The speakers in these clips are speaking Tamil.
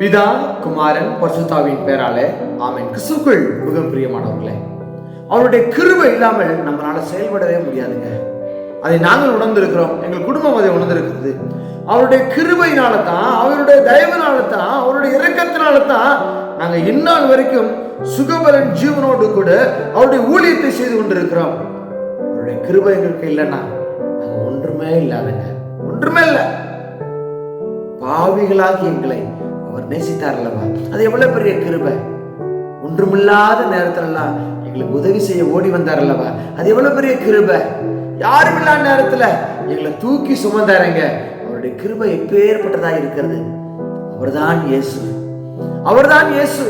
பிதா குமாரன் பரிசுத்தாவின் பேராலே ஆமேன். கிறிஸ்துக்குள் மிக பிரியமானவர்களே அவருடைய கிருபை இல்லாமல் நம்மளால செயல்படவே முடியாதுங்க. அதை நாங்கள் உணர்ந்திருக்கிறோம் எங்கள் குடும்பம் அதை உணர்ந்திருக்கிறது. அவருடைய கிருபையினால தான் அவருடைய தயவினால தான் அவருடைய இரக்கத்தினால தான் நாங்கள் இந்நாள் வரைக்கும் சுகபலன் ஜீவனோடு கூட அவருடைய ஊழியத்தை செய்து கொண்டிருக்கிறோம். அவருடைய கிருபை எங்களுக்கு இல்லைன்னா நாங்கள் ஒன்றுமே இல்லாதங்க. ஒன்றுமே இல்லை. பாவிகளாகி எங்களை அவர் நேசித்தார் அல்லவா? அது எவ்வளவு பெரிய கிருபை. ஒன்றுமில்லாத நேரத்திலலாம் எங்களுக்கு உதவி செய்ய ஓடி வந்தார் அல்லவா? அது எவ்வளவு பெரிய கிருபை. யாரும் இல்லாத நேரத்துல எங்களை தூக்கி சுமந்தாருங்க. அவருடைய கிருபை எப்பேற்பட்டதாக இருக்கிறது? அவர்தான் இயேசு. அவர்தான் இயேசு.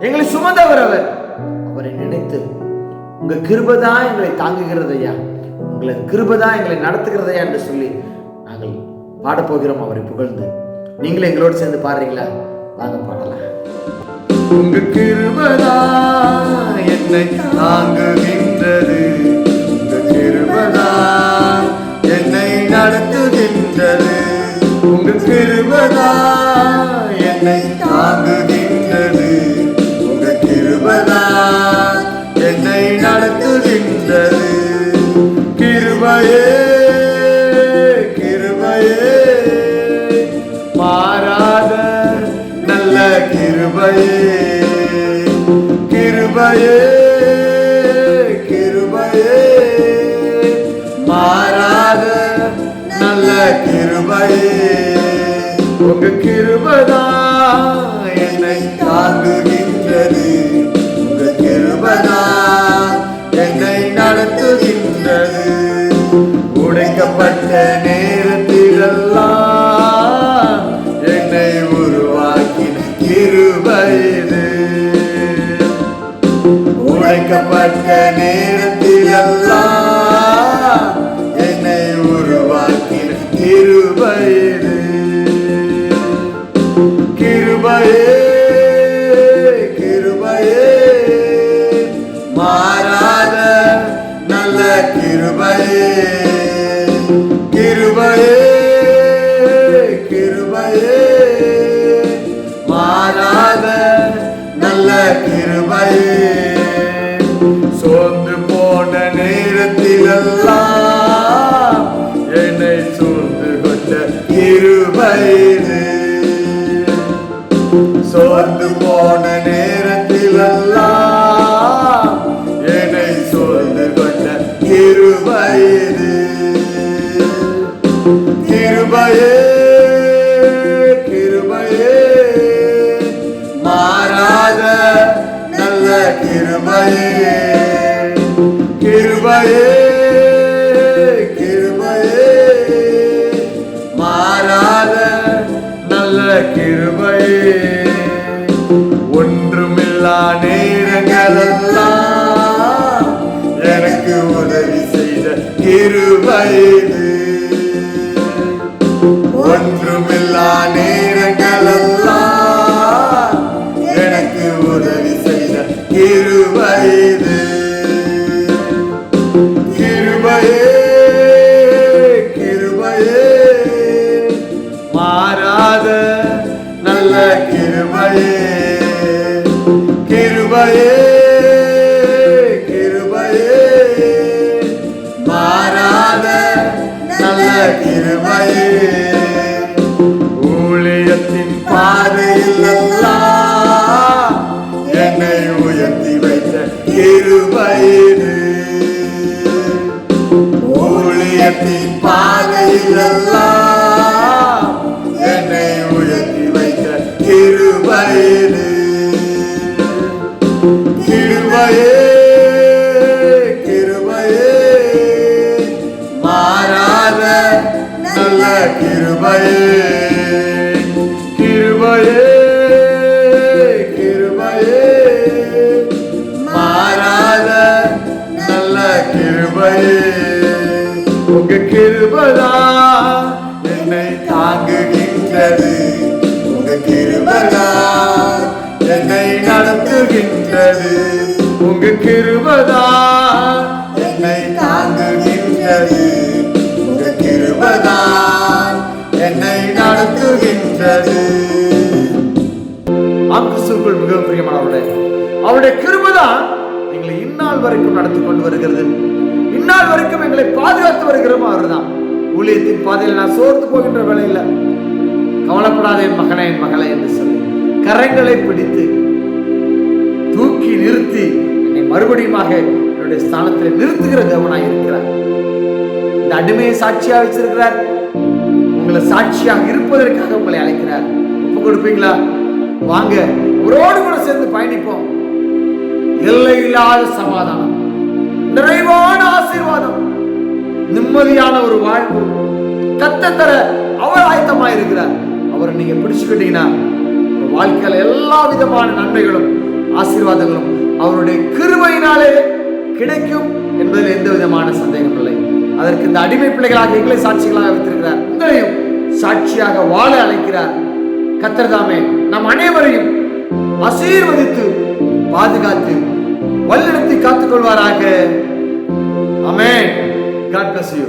எங்களை சுமந்தவர் அவர். அவரை நினைத்து உங்க கிருபை தான் எங்களை தாங்குகிறது ஐயா. உங்களை கிருபை தான் எங்களை நடத்துகிறது ஐயா என்று சொல்லி நாங்கள் பாடப்போகிறோம் அவரை புகழ்ந்து. நீங்களும் எங்களோடு சேர்ந்து பாடுறீங்களா? வாங்க பாடலாம். உங்க கிருபதா என்னை தாங்குகின்றது. உங்க கிருபதா என்னை நடத்துகின்றது. உங்க கிருபதா கிருபையே கிருபையே. கிருபை இது உடைக்கப்பட்ட நேரத்திலெல்லாம் கிருபையே ஒன்றுமில்லா நேரங்களெல்லாம் உயர்த்தி வைத்த ஊழியத்தின் பாதையில் எல்லாம் நடத்துகின்றது உங்க கிருபதா? என்னை தாங்குகின்றது உங்க கிருபதா? என்னை நடத்துகின்றது. ஆம் கிறிஸ்துவுக்குள் மிகவும் பிரியமானவர்களே அவருடைய கிருபை தான் எங்களை இந்நாள் வரைக்கும் நடத்தி கொண்டு வருகிறது. இந்நாள் வரைக்கும் எங்களை பாதுகாத்து வருகிறோம் அவர்தான். ஊழியத்தின் பாதையில் நான் சோர்ந்து போகின்ற வேலையில் கவலைப்படாதே மகனே என் மகளே என்று சொல்லி கரங்களை பிடித்து தூக்கி நிறுத்தி என்னை மறுபடியுமாக என்னுடைய ஸ்தானத்தில் நிறுத்துகிற தேவனாய் இருக்கிறார். இந்த அடிமையை சாட்சியா வச்சிருக்கிறார். உங்களை சாட்சியாக இருப்பதற்காக உங்களை அழைக்கிறார். ஒப்பு கொடுப்பீங்களா? வாங்க உரோடு கூட சேர்ந்து பயணிப்போம். எல்லையில்லாத சமாதானம் நிறைவான ஆசீர்வாதம் நிம்மதியான ஒரு வாழ்வு. கத்த தர அவர் ஆயத்தமாக இருக்கிறார் அவரை நீங்க பிடிச்சுக்கிட்டீங்கன்னா வாழ்க்கையில எல்லா விதமான நன்மைகளும் ஆசீர்வாதங்களும் அவருடைய கிருபையினாலே கிடைக்கும் என்பதில் எந்த விதமான சந்தேகம் இல்லை. அதற்கு இந்த அடிமை பிள்ளைகளாக எங்களை சாட்சிகளாக வைத்திருக்கிறார் உங்களையும் சாட்சியாக வாழ அழைக்கிறார். கத்தர்தாமே நம் அனைவரையும் ஆசீர்வதித்து பாதுகாத்து வழிநடத்தி காத்துக்கொள்வாராக. Amen God bless you